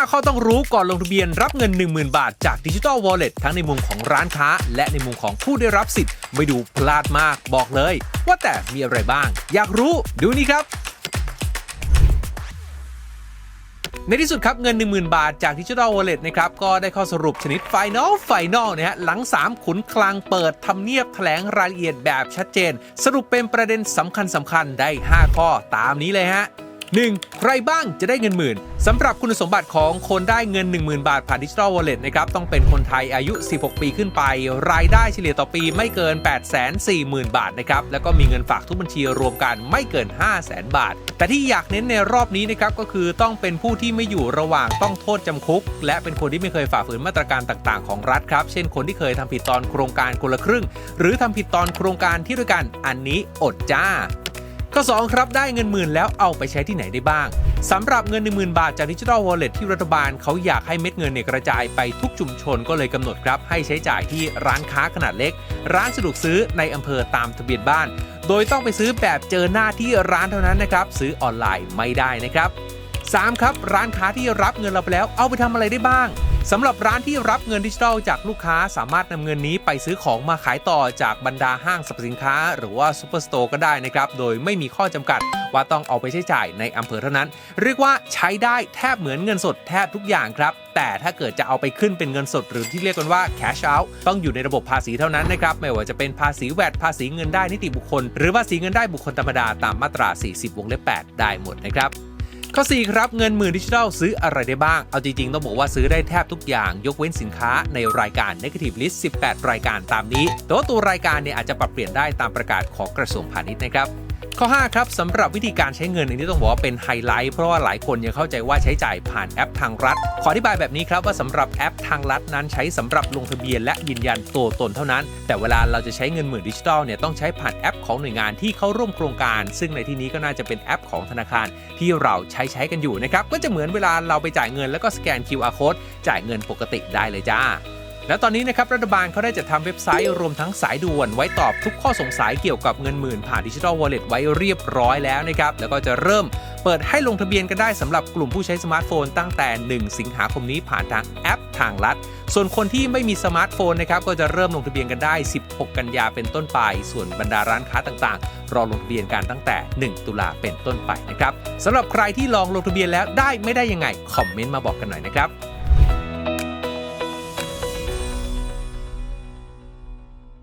5 ข้อต้องรู้ก่อนลงทะเบียนรับเงิน 10,000 บาทจากดิจิ t a ลวอลเล็ตทั้งในมุมของร้านค้า และในมุมของผู้ได้รับสิทธิ์ ไม่ดูพลาดมากบอกเลย ว่าแต่มีอะไรบ้าง อยากรู้ดูนี่ครับในที่สุดครับ เงิน 10,000 บาทจากดิจิ t a ลวอลเล็ตนะครับ ก็ได้ข้อสรุปชนิดไฟนอลไฟนอลนะฮะหลัง 3 ขุนคลังเปิดทำเนียบแถลงรายละเอียดแบบชัดเจน สรุปเป็นประเด็นสำคัญสำคัญได้ 5 ข้อตามนี้เลยฮะ 1. ใครบ้างจะได้เงินหมื่นสำหรับคุณสมบัติของคนได้เงิน 10,000 บาทผ่านดิจิ t a ลวอลเล็ตนะครับต้องเป็นคนไทยอายุ 16 ปีขึ้นไป รายได้เฉลี่ยต่อปีไม่เกิน 840,000 บาทนะครับแล้วก็มีเงินฝากทุกบัญชีรวมกันไม่เกิน 500,000 บาท แต่ที่อยากเน้นในรอบนี้นะครับก็คือต้องเป็นผู้ที่ไม่อยู่ระหว่างต้องโทษจำคุก และเป็นคนที่ไม่เคยฝ่าฝืนมาตรการต่างๆ ของรัฐครับเช่นคนที่เคยทำผิดตอนโครงการคนละครึ่ง หรือทำผิดตอนโครงการที่ด้วยกันอันนี้อดจ้า ข้อ 2 ครับได้เงินหมื่นแล้วเอาไปใช้ที่ไหนได้บ้างสำหรับเงิน 10,000 บาทจากดิจิ t a ลวอลเล็ตที่รัฐบาลเขาอยากให้เม็ดเงินเนี่ยกระจายไปทุกชุมชนก็เลยกำหนดครับ ให้ใช้จ่ายที่ร้านค้าขนาดเล็ก ร้านสะดวกซื้อในอำเภอตามทะเบียนบ้าน โดยต้องไปซื้อแบบเจอหน้าที่ร้านเท่านั้นนะครับซื้อออนไลน์ไม่ได้นะครับ 3. ครับร้านค้าที่รับเงินเราไปแล้วเอาไปทำอะไรได้บ้าง สำหรับร้านที่รับเงินดิจิทัลจากลูกค้าสามารถนำเงินนี้ไปซื้อของมาขายต่อจากบรรดาห้างสรรพสินค้า หรือว่าซูเปอร์สโตร์ก็ได้นะครับ โดยไม่มีข้อจำกัดว่าต้องเอาไปใช้จ่ายในอำเภอเท่านั้น เรียกว่าใช้ได้แทบเหมือนเงินสดแทบทุกอย่างครับ แต่ถ้าเกิดจะเอาไปขึ้นเป็นเงินสดหรือที่เรียกกันว่า cash out ต้องอยู่ในระบบภาษีเท่านั้นนะครับ ไม่ว่าจะเป็นภาษีแวดภาษีเงินได้นิติบุคคล หรือภาษีเงินได้บุคคลธรรมดาตามมาตรา 40 วงเล็บ 8 ได้หมดนะครับ ข้อ 4 ครับเงินหมื่นดิจิทัลซื้ออะไรได้บ้าง เอาจริง ๆ ต้องบอกว่าซื้อได้แทบทุกอย่าง ยกเว้นสินค้าในรายการ Negative List 18 รายการตามนี้ แต่ว่าตัวรายการเนี่ยอาจจะปรับเปลี่ยนได้ตามประกาศของกระทรวงพาณิชย์นะครับ ข้อ 5 ครับสำหรับวิธีการใช้เงินอันนี้ต้องบอกว่าเป็นไฮไลท์เพราะว่าหลายคนยังเข้าใจว่าใช้จ่ายผ่านแอปทางรัฐ ขออธิบายแบบนี้ครับว่าสำหรับแอปทางรัฐนั้นใช้สำหรับลงทะเบียนและยืนยันตัวตนเท่านั้น แต่เวลาเราจะใช้เงินหมื่นดิจิทัลเนี่ยต้องใช้ผ่านแอปของหน่วยงานที่เข้าร่วมโครงการ ซึ่งในที่นี้ก็น่าจะเป็นแอปของธนาคารที่เราใช้ใช้กันอยู่นะครับก็จะเหมือนเวลาเราไปจ่ายเงินแล้วก็สแกน QR code จ่ายเงินปกติได้เลยจ้า แล้วตอนนี้นะครับรัฐบาลเขาได้จัดทำเว็บไซต์รวมทั้งสายด่วน ไว้ตอบทุกข้อสงสัยเกี่ยวกับเงินหมื่นผ่านดิจิทัลวอลเล็ตไว้เรียบร้อยแล้วนะครับแล้วก็จะเริ่มเปิดให้ลงทะเบียนกันได้สำหรับกลุ่มผู้ใช้สมาร์ทโฟนตั้งแต่ 1 สิงหาคมนี้ผ่านทางแอปทางรัฐส่วนคนที่ไม่มีสมาร์ทโฟนนะครับก็จะเริ่มลงทะเบียนกันได้ 16 กันยาเป็นต้นไป ส่วนบรรดาร้านค้าต่างๆ รอลงทะเบียนกันตั้งแต่ 1 ตุลาเป็นต้นไปนะครับสำหรับใครที่ลองลงทะเบียนแล้วได้ไม่ได้ยังไงคอมเมนต์มาบอกกันหน่อยนะครับ